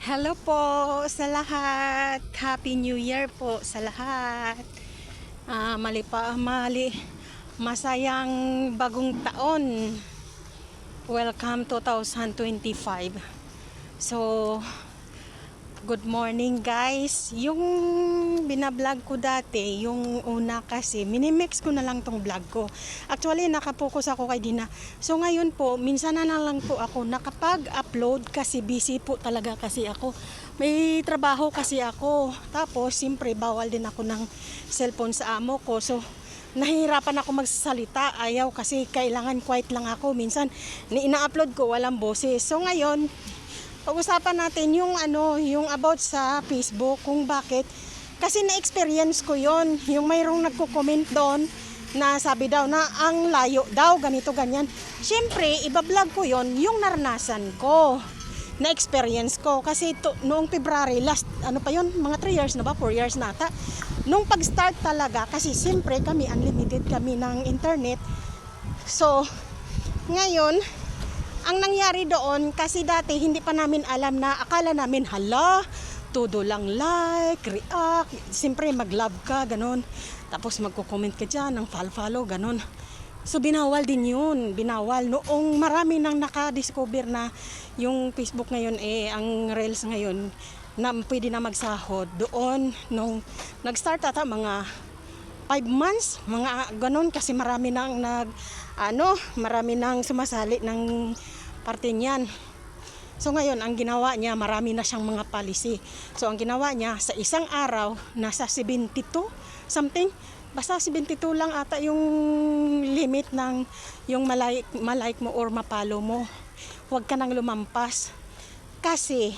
Hello po sa lahat. Happy New Year po sa lahat. Ah, mali pa, mali. Masayang bagong taon. Welcome 2025. So, good morning guys. Yung binablog ko dati, yung una kasi, minimix ko na lang tong vlog ko. Actually, nakapokus ako kay Dina. So ngayon po, minsan na lang po ako nakapag-upload kasi busy po talaga kasi ako. May trabaho kasi ako. Tapos, siyempre, bawal din ako ng cellphone sa amo ko. So, nahihirapan ako magsasalita. Ayaw kasi kailangan quiet lang ako. Minsan, ina-upload ko, walang boses. So ngayon, pag-usapan natin yung ano, yung about sa Facebook, kung bakit. Kasi na-experience ko yon yung mayroong nagko-comment doon na sabi daw na ang layo daw, ganito, ganyan. Siyempre, ibablog ko yon yung naranasan ko na-experience ko. Kasi to, noong February, last, ano pa yon mga 3 years na ba? 4 years na ata. Nung pag-start talaga, kasi siyempre kami, unlimited kami ng internet. So, ngayon, ang nangyari doon, kasi dati hindi pa namin alam na akala namin, hala, todo lang like, react, siyempre mag-love ka, ganun. Tapos magko-comment ka dyan, ng follow-follow, ganun. So binawal din yun, binawal. Noong marami nang nakadiscover na yung Facebook ngayon eh, ang Reels ngayon, na pwede na magsahod. Doon, nung nag-start ata mga 5 months, mga ganun kasi marami nang nag ano, marami nang sumasali ng parte niyan. So ngayon, ang ginawa niya, marami na siyang mga policy. So ang ginawa niya, sa isang araw, nasa 72 something. Basta 72 lang ata yung limit ng yung malike, malike mo or mapalo mo. Huwag ka nang lumampas. Kasi,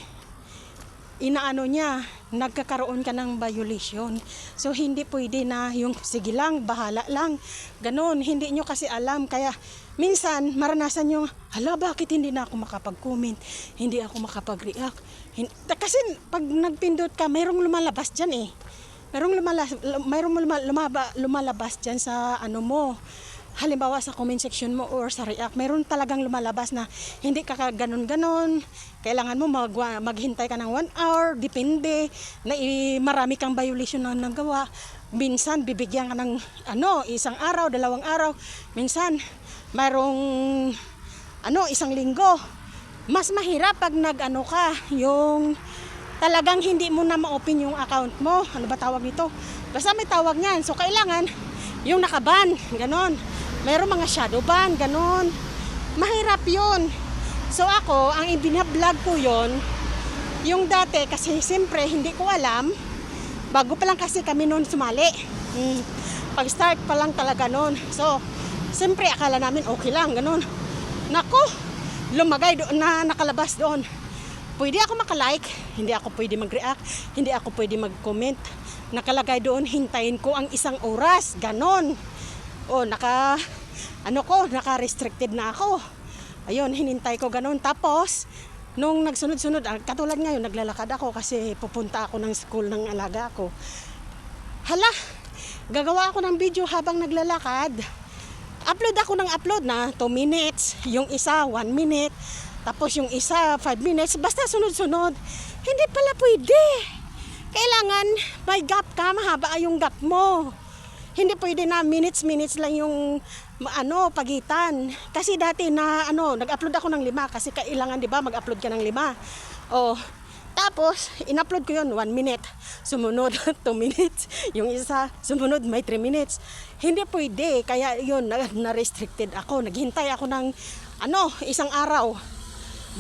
inaano niya, nagkakaroon ka ng violation. So, hindi pwede na yung, sige lang, bahala lang. Ganon, hindi nyo kasi alam. Kaya, minsan, maranasan nyo, hala, bakit hindi na ako makapag-comment? Hindi ako makapag-react. Hin- kasi, pag nagpindot ka, mayroong lumalabas dyan eh. Mayroong lumalabas, mayroong luma- lumaba, lumalabas dyan sa ano mo. Halimbawa sa comment section mo or sa react, mayroon talagang lumalabas na hindi ka ganon-ganon. Kailangan mo mag, maghintay ka ng one hour, depende. Na i- marami kang violation na nagawa. Minsan bibigyan ka ng ano, isang araw, dalawang araw. Minsan mayroong ano, isang linggo. Mas mahirap pag nag-ano ka, yung talagang hindi mo na ma-open yung account mo. Ano ba tawag nito? Basta may tawag niyan. So, kailangan yung nakaban, ganon. Meron mga shadow ban, ganon. Mahirap yun. So, ako, ang ibinablog ko yon yung dati, kasi siyempre, hindi ko alam. Bago pa lang kasi kami noon sumali. Hmm. Pag-start pa lang talaga noon. So, siyempre, akala namin okay lang, ganon. Nako, lumagay doon na nakalabas doon pwede ako makalike, hindi ako pwede mag-react, hindi ako pwede mag-comment. Nakalagay doon, hintayin ko ang isang oras, ganon. O, naka, ano ko, naka-restricted na ako. Ayun, hinintay ko ganon. Tapos, nung nagsunod-sunod, ah, katulad ngayon, naglalakad ako kasi pupunta ako ng school ng alaga ko. Hala, gagawa ako ng video habang naglalakad. Upload ako ng upload na 2 minutes, yung isa 1 minute, tapos yung isa 5 minutes, basta sunod-sunod. Hindi pala pwede. Kailangan may gap ka, mahaba yung gap mo. Hindi pwede na minutes-minutes lang yung ano, pagitan. Kasi dati na ano, nag-upload ako ng lima kasi kailangan 'di ba mag-upload ka ng lima. Oh, tapos, in-upload ko yun, 1 minute. Sumunod, 2 minutes. Yung isa, sumunod, may 3 minutes. Hindi pwede. Kaya yun, na- na-restricted ako. Naghintay ako ng, ano, isang araw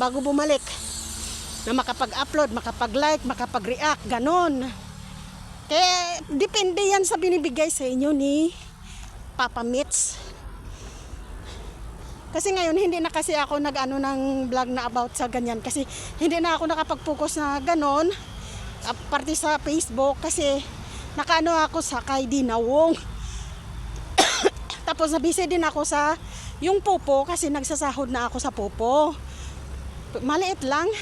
bago bumalik. Na makapag-upload, makapag-like, makapag-react, ganon. Kaya, depende yan sa binibigay sa inyo ni Papa Mitz. Kasi ngayon hindi na kasi ako nag-ano ng vlog na about sa ganyan kasi hindi na ako nakapag-focus na ganon ah, parte sa Facebook kasi nakaano ako sa kay Dinawong. Tapos nabisi din ako sa yung popo kasi nagsasahod na ako sa popo. Maliit lang.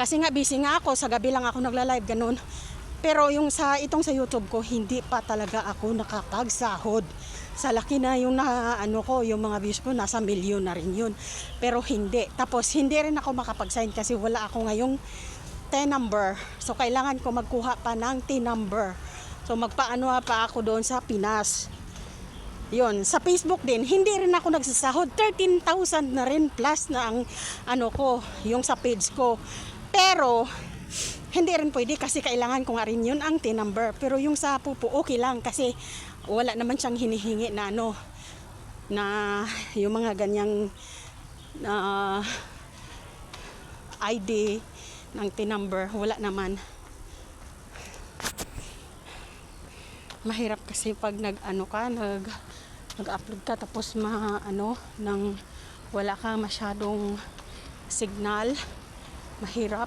Kasi nga busy nga ako, sa gabi lang ako nagla-live ganun. Pero yung sa itong sa YouTube ko, hindi pa talaga ako nakapagsahod. sa laki na yung na ano ko, yung mga views ko nasa milyon na rin yun. Pero hindi. Tapos hindi rin ako makapag-sign kasi wala ako ngayong T number. So kailangan ko magkuha pa ng T number. So magpaano pa ako doon sa Pinas. Yun, sa Facebook din, hindi rin ako nagsasahod. 13,000 na rin plus na ang ano ko, yung sa page ko. Pero hindi rin pwede kasi kailangan ko nga rin yun ang T-number. Pero yung sa pupo, okay lang kasi wala naman siyang hinihingi na ano, na yung mga ganyang na ID ng T-number, wala naman. Mahirap kasi pag nag ano ka, nag nag-upload ka tapos ma ano nang wala ka masyadong signal mahirap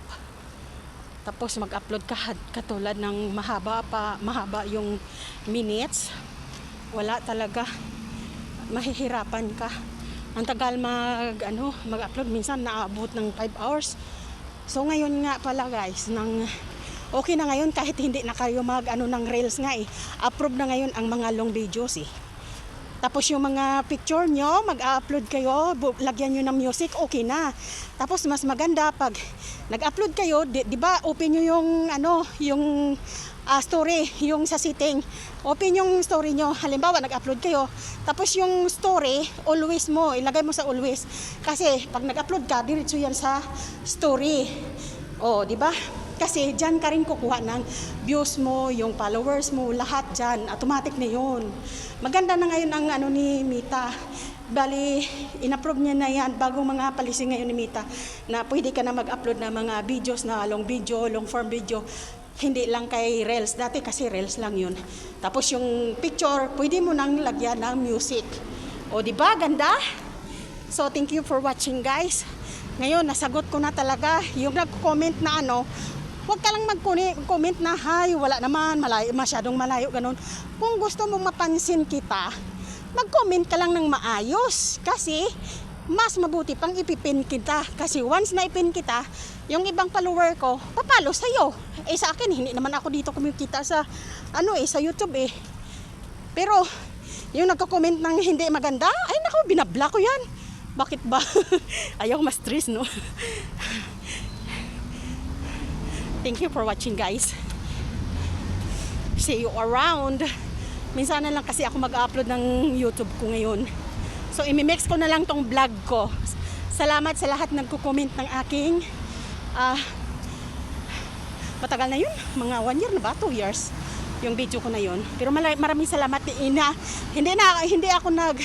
tapos mag-upload ka katulad ng mahaba pa mahaba yung minutes wala talaga. Mahihirapan ka. Ang tagal mag ano mag-upload minsan naabot ng 5 hours. So ngayon nga pala guys nang okay na ngayon kahit hindi na kayo mag ano ng reels nga eh. Approve na ngayon ang mga long videos eh tapos yung mga picture nyo, mag-upload kayo, lagyan nyo ng music, okay na. Tapos mas maganda pag nag-upload kayo, di, di ba open nyo yung ano, yung ah, story, yung sa setting. Open yung story nyo. Halimbawa, nag-upload kayo. Tapos yung story, always mo, ilagay mo sa always. Kasi pag nag-upload ka, diretso yan sa story. O, di ba? Kasi dyan ka rin kukuha ng views mo, yung followers mo, lahat dyan. Automatic na yun. Maganda na ngayon ang ano ni Mita. Bali, inapprove niya na yan bagong mga policy ngayon ni Mita na pwede ka na mag-upload ng mga videos na long video, long form video. Hindi lang kay Reels. Dati kasi Reels lang yun. Tapos yung picture, pwede mo nang lagyan ng music. O, di ba? Ganda? So, thank you for watching guys. Ngayon, nasagot ko na talaga yung nag-comment na ano, huwag ka lang mag-comment na, hay, wala naman, malayo, masyadong malayo, ganun. Kung gusto mong mapansin kita, mag-comment ka lang ng maayos. Kasi, mas mabuti pang ipipin kita. Kasi once na ipin kita, yung ibang follower ko, papalo sa'yo. Eh sa akin, hindi naman ako dito kumikita sa, ano eh, sa YouTube eh. Pero, yung nagko-comment ng hindi maganda, ay naku, binabla ko yan. Bakit ba? Ayaw ma-stress, no? Thank you for watching, guys. See you around. Minsan na lang kasi ako mag-upload ng YouTube ko ngayon. So, imimix ko na lang tong vlog ko. Salamat sa lahat nagko-comment ng aking ah matagal na yun. Mga one year na ba? Two years yung video ko na yun. Pero maraming salamat ina. Hindi na hindi ako nag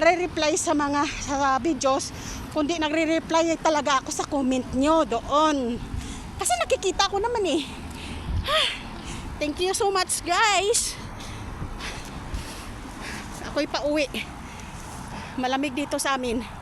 re-reply sa mga sa videos kundi nagre-reply talaga ako sa comment nyo doon. Kasi nakikita ko naman eh. Thank you so much guys. Ako'y pauwi. Malamig dito sa amin.